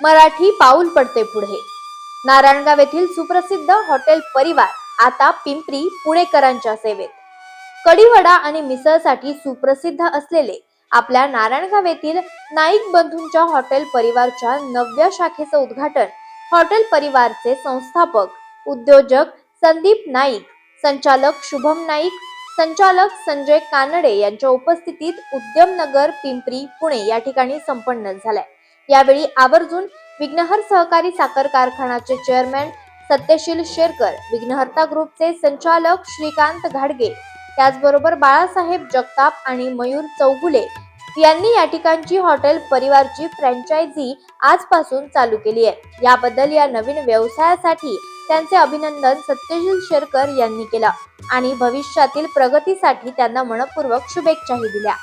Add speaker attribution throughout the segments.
Speaker 1: मराठी पाऊल पडते पुढे. नारायणगाव येथील सुप्रसिद्ध हॉटेल परिवार आता पिंपरी पुणेकरांच्या सेवेत. कढीवडा आणि मिसळसाठी सुप्रसिद्ध असलेले आपल्या नारायणगाव येथील नाईक बंधूंच्या हॉटेल परिवारच्या नवव्या शाखेचं उद्घाटन हॉटेल परिवारचे संस्थापक उद्योजक संदीप नाईक संचालक शुभम नाईक संचालक संजय कानडे यांच्या उपस्थितीत उद्यमनगर पिंपरी पुणे या ठिकाणी संपन्न झालाय. यावेळी आवर्जून विघ्नहर सहकारी साखर कारखानाचे चेअरमॅन सत्यशील शेरकर विघ्नहर्ता ग्रुपचे संचालक श्रीकांत घाडगे त्याचबरोबर बाळासाहेब जगताप आणि मयूर चौगुले यांनी या ठिकाणची हॉटेल परिवारची फ्रँचायझी आजपासून चालू केली आहे. याबद्दल या नवीन व्यवसायासाठी त्यांचे अभिनंदन सत्यशील शेरकर यांनी केलं आणि भविष्यातील प्रगतीसाठी त्यांना मनपूर्वक शुभेच्छाही दिल्या.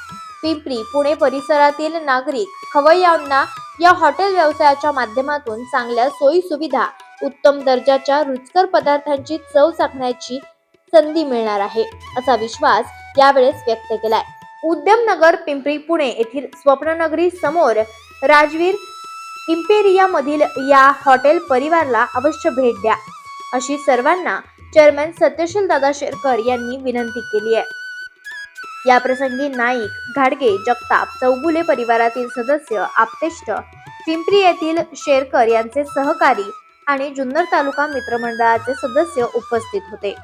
Speaker 1: पिंपरी पुणे परिसरातील नागरिक खवय्यांना या हॉटेल व्यवसायाच्या माध्यमातून चांगल्या सोयी सुविधा उत्तम दर्जाच्या रुचकर पदार्थांची चव चाखण्याची संधी मिळणार आहे असा विश्वास यावेळेस व्यक्त केलाय. उद्यमनगर पिंपरी पुणे येथील स्वप्ननगरी समोर राजवीर इम्पेरिया मधील या हॉटेल परिवारला अवश्य भेट द्या अशी सर्वांना चेअरमॅन सत्यशील दादा शेरकर यांनी विनंती केली आहे. या प्रसंगी नाईक घाडगे जगताप चौगुले परिवारातील सदस्य आपतेष्ट पिंपरी येथील शेरकर यांचे सहकारी आणि जुन्नर तालुका मित्रमंडळाचे सदस्य उपस्थित होते.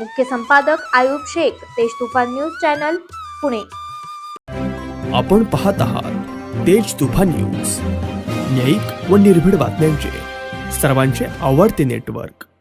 Speaker 1: मुख्य संपादक आयुब शेख तेज तुफान न्यूज चॅनल पुणे.
Speaker 2: आपण पाहत आहात तेज तुफान न्यूज. न्यायिक व निर्भीड बातम्यांचे सर्वांचे आवडते नेटवर्क.